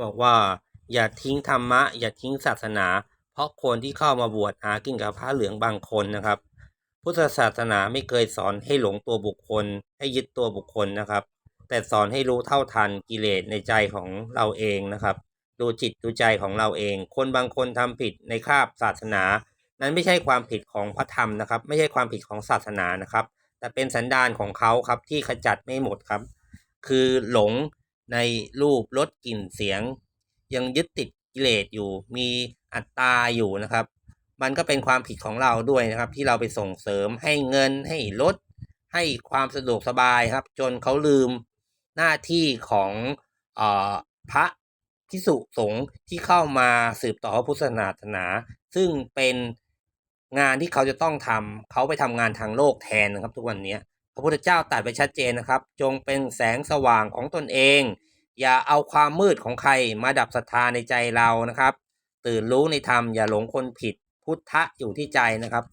บอกว่า อย่าทิ้งธรรมะ อย่าทิ้งศาสนา เพราะคนที่เข้ามาบวชหากินกับพระเหลืองบางคนนะครับ พุทธศาสนาไม่เคยสอนให้หลงตัวบุคคล ให้ยึดตัวบุคคลนะครับ แต่สอนให้รู้เท่าทันกิเลสในใจของเราเองนะครับ ดูจิตดูใจของเราเอง คนบางคนทำผิดในคาบศาสนา นั้นไม่ใช่ความผิดของพระธรรมนะครับ ไม่ใช่ความผิดของศาสนานะครับ แต่เป็นสันดานของเขาครับที่ขจัดไม่หมดครับ คือหลง ในรูปรสกลิ่นเสียง ยังยึดติดกิเลสอยู่ มีอัตตาอยู่นะครับ มันก็เป็นความผิดของเราด้วยนะครับ ที่เราไปส่งเสริมให้เงินให้ลดให้ความสะดวกสบายครับ จนเขาลืมหน้าที่ของเออพระพิสุสงฆ์ที่เข้ามาสืบต่อพระพุทธศาสนา ซึ่งเป็นงานที่เขาจะต้องทำเขาไปทำงานทางโลกแทนนะครับ ทุกวันนี้ พระพุทธเจ้าตรัสไปชัดเจนนะครับ จงเป็นแสงสว่างของตนเอง อย่าเอาความมืดของใครมาดับศรัทธาในใจเรานะครับ ตื่นรู้ในธรรมอย่าหลงคนผิด พุทธะอยู่ที่ใจนะครับ